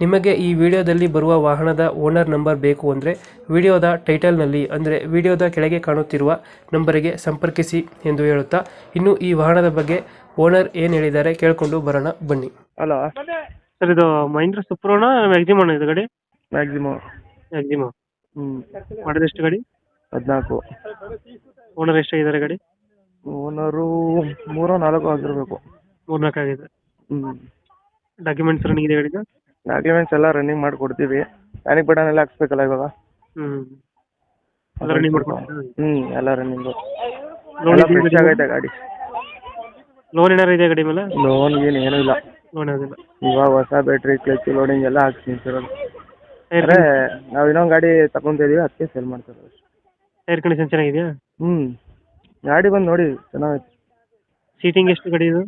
ನಿಮಗೆ ಈ ವಿಡಿಯೋದಲ್ಲಿ ಬರುವ ವಾಹನದ ಓನರ್ ನಂಬರ್ ಬೇಕು ಅಂದರೆ ವಿಡಿಯೋದ ಟೈಟಲ್ನಲ್ಲಿ ಅಂದರೆ ವಿಡಿಯೋದ ಕೆಳಗೆ ಕಾಣುತ್ತಿರುವ ನಂಬರಿಗೆ ಸಂಪರ್ಕಿಸಿ ಎಂದು ಹೇಳುತ್ತಾ ಇನ್ನು ಈ ವಾಹನದ ಬಗ್ಗೆ ಓನರ್ ಏನು ಹೇಳಿದ್ದಾರೆ ಕೇಳಿಕೊಂಡು ಬರೋಣ ಬನ್ನಿ. ಹಲೋ. ಸರ್ ಇದು ಮಹೇಂದ್ರ ಸುಪ್ರೋಣ ಮ್ಯಾಕ್ಸಿಮಮ್ ಇದು ಗಾಡಿ? ಮ್ಯಾಕ್ಸಿಮಮ್ ಮ್ಯಾಕ್ಸಿಮಮ್ ಹ್ಞೂ ಮಾಡಿದ ಎಷ್ಟು ಗಾಡಿ? ಹದಿನಾಲ್ಕು. ಓನರ್ ಎಷ್ಟಾಗಿದ್ದಾರೆ ಗಾಡಿ? ಓನರು ಮೂರೋ ನಾಲ್ಕು ಆಗಿರಬೇಕು. ಮೂರ್ನಾಲ್ಕು ಆಗಿದೆ. ಹ್ಞೂ ಡಾಕ್ಯುಮೆಂಟ್ಸ್ ರನ್ನಿಂಗ್ ಇದೆ ಗಾಡಿದು? ಡಾಕ್ಯುಮೆಂಟ್ಸ್ ಎಲ್ಲ ರನ್ನಿಂಗ್ ಮಾಡಿಕೊಡ್ತೀವಿ. ಪ್ಯಾನಿಕ್ ಬಟನ್ ಎಲ್ಲ ಹಾಕ್ಸ್ಬೇಕಲ್ಲ ಇವಾಗ? ಹ್ಞೂ ಎಲ್ಲ ರನ್ನಿಂಗ್ ಮಾಡ್ಕೊಡ್ತೀರಾ? ಹ್ಞೂ ಎಲ್ಲ ರನ್ನಿಂಗು ಲೋನ್ ಎಲ್ಲ ಫ್ರೆಶ್ ಆಗೈತೆ ಗಾಡಿ. ಲೋನ್ ಏನಾರು ಇದೆ ಗಾಡಿ ಮೇಲೆ? ಲೋನ್ ಏನು ಏನೂ ಇಲ್ಲ. ಲೋನ್ ಯಾವುದಿಲ್ಲ ಇವಾಗ ಹೊಸ ಬ್ಯಾಟ್ರಿ ಕ್ಲಚ್ ಲೋಡಿಂಗ್ ಎಲ್ಲ ಹಾಕ್ಸ್ತೀನಿ ಸರ್ ಟೈರ್ ಅಂದರೆ ನಾವು ಇನ್ನೊಂದು ಗಾಡಿ ತಗೊಂತಿದೀವಿ ಅದಕ್ಕೆ ಸೇಲ್ ಮಾಡ್ತಾರೆ ಅಷ್ಟೇ ಟೈರ್ ಕಂಡೀಷನ್ ಚೆನ್ನಾಗಿದೆಯಾ? ಹ್ಮ್. ಗಾಡಿ ಬಂದು ನೋಡಿ ಚೆನ್ನಾಗೈತೆ. ಸೀಟಿಂಗ್ ಎಷ್ಟು ಗಾಡಿ ಇದು?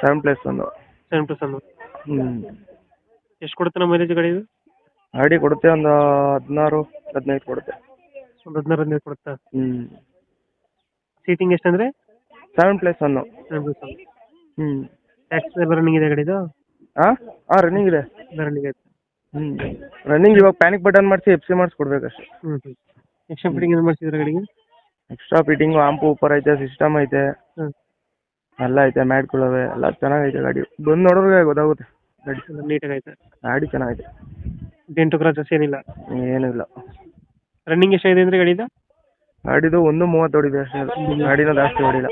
ಸೆವೆನ್ ಪ್ಲಸ್ ಒಂದು. ಸೆವೆನ್ ಪ್ಲಸ್ ಅನ್ನು ಹ್ಞೂ ಎಷ್ಟು ಕೊಡುತ್ತೆ ನಮ್ಮ ಮೈಲೇಜ್ ಗಾಡಿ ಇದು? ಗಾಡಿ ಕೊಡುತ್ತೆ ಒಂದು ಹದಿನಾರು ಹದಿನೈದು ಕೊಡುತ್ತೆ. ಒಂದು ಹದಿನಾರು ಹದಿನೈದು ಕೊಡುತ್ತಾ? ಹ್ಞೂ seating ಎಷ್ಟಂದ್ರೆ seven plus one seven plus one ಹ್ಞೂ ಟ್ಯಾಕ್ಸ್ ಎಲ್ಲ ರನ್ನಿಂಗ್ ಇದೆ ಗಾಡಿದು ಹಾಂ ಹಾಂ ರನ್ನಿಂಗ್ ಇದೆ. ರನ್ನಿಂಗ್ ಐತೆ ಹ್ಞೂ ರನ್ನಿಂಗ್ ಇವಾಗ ಪ್ಯಾನಿಕ್ ಬಟನ್ ಮಾಡಿಸಿ ಎಫ್ ಸಿ ಮಾಡಿಸ್ಕೊಡ್ಬೇಕಷ್ಟೆ. ಹ್ಞೂ ಹ್ಞೂ ಎಕ್ಸ್ಟ್ರಾ ಫಿಟ್ಟಿಂಗ್ ಏನು ಮಾಡಿಸಿದ್ರೆ ಗಾಡಿಗೆ? ಎಕ್ಸ್ಟ್ರಾ ಫಿಟ್ಟಿಂಗು ಆಂಪು ಊಪರ್ ಐತೆ ಸಿಸ್ಟಮ್ ಐತೆ. ಹ್ಞೂ ಎಲ್ಲ ಐತೆ ಮ್ಯಾಟ್ಗಳವೆ ಎಲ್ಲ ಚೆನ್ನಾಗೈತೆ ಗಾಡಿ. ಬಂದು ನೋಡೋರಿಗೆ ಗೊತ್ತಾಗುತ್ತೆ. ಗಾಡಿ ಎಲ್ಲ ನೀಟಾಗಿ ಐತೆ. ಗಾಡಿ ಚೆನ್ನಾಗಿದೆ. ಡೆಂಟು ಕ್ರಾಚಸ್ ಏನಿಲ್ಲ? ಏನೂ ಇಲ್ಲ. ರನ್ನಿಂಗ್ ಎಷ್ಟಾಗಿದೆ ಅಂದರೆ ಗಾಡಿದು? ಗಾಡಿದು ಒಂದು ಮೂವತ್ತು ಹೊಡಿದೆ ಅಷ್ಟೇ. ಗಾಡಿನ ಜಾಸ್ತಿ ಹೊಡಿಲ್ಲ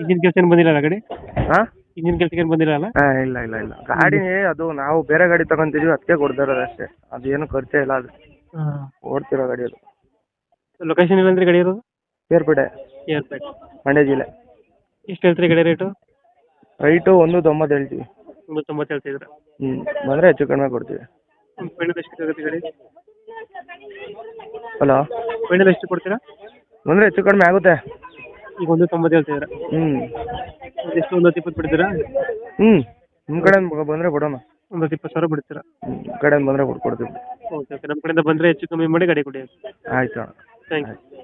ಇಂಜಿನ್ ಕೆಲಸ ಏನು ಬಂದಿಲ್ಲ ಗಾಡಿ? ಹಾಂ? ಇಂಜಿನ್ ಕೆಲಸಕ್ಕೆ ಏನು ಬಂದಿಲ್ಲ ಅಲ್ಲ? ಹಾಂ ಇಲ್ಲ ಇಲ್ಲ ಇಲ್ಲ. ಗಾಡಿ ಅದು ನಾವು ಬೇರೆ ಗಾಡಿ ತಗೊಂತಿದೀವಿ ಅದಕ್ಕೆ ಕೊಡ್ತಾ ಇರೋದು ಅಷ್ಟೇ ಅದೇನು ಖರ್ಚೇ ಇಲ್ಲ ಅದು. ಹಾಂ. ಓಡ್ತಿರೋ ಗಾಡಿ ಅದು. ಲೊಕೇಶನ್ ಇಲ್ಲ ಅಂದ್ರೆ ಗಾಡಿ ಇರೋದು? ಏರ್ಪೇಟೆ. ಏರ್ಪೇಟ್. ಮಂಡ್ಯ ಜಿಲ್ಲೆ. ಎಷ್ಟು ಹೇಳ್ತೀರಿ ಗಾಡಿ ರೇಟು ರೈಟು ಒಂದು ತೊಂಬತ್ತು ಹೇಳ್ತೀವಿ. ಒಂದು ತೊಂಬತ್ತು ಹೇಳ್ತಿದ್ರೆ ಬಂದ್ರೆ ಬಂದರೆ ಹೆಚ್ಚು ಕಡಿಮೆ ಕೊಡ್ತೀವಿ. ಫೈನಲ್ ಎಷ್ಟು ಆಗುತ್ತೆ ಗಾಡಿ ಹಲೋ? ಫೈನಲ್ ಎಷ್ಟು ಕೊಡ್ತೀರಾ? ಬಂದ್ರೆ ಹೆಚ್ಚು ಕಡಿಮೆ ಆಗುತ್ತೆ. ಈಗ ಒಂದು ತೊಂಬತ್ತು ಹೇಳ್ತಿದ್ದೀರಾ ಹ್ಮ್. ಎಷ್ಟು ಒಂದು ಹತ್ತು ಇಪ್ಪತ್ತು ಬಿಡ್ತೀರಾ? ಹ್ಮ್ ನಿಮ್ಮ ಕಡೆ ಬಂದ್ರೆ ಕೊಡೋಣ. ಒಂದು ಹತ್ತು ಇಪ್ಪತ್ತು ಸಾವಿರ ಬಿಡ್ತೀರಾ? ಕಡೆ ಬಂದ್ರೆ ಕೊಡ್ತೀವಿ. Okay okay. ನಮ್ಮ ಕಡೆಯಿಂದ ಬಂದ್ರೆ ಹೆಚ್ಚು ಕಮ್ಮಿ ಮಾಡಿ ಗಾಡಿ ಕೊಡಿ. ಆಯ್ತು ಥ್ಯಾಂಕ್ ಯು ಹ್ಞೂ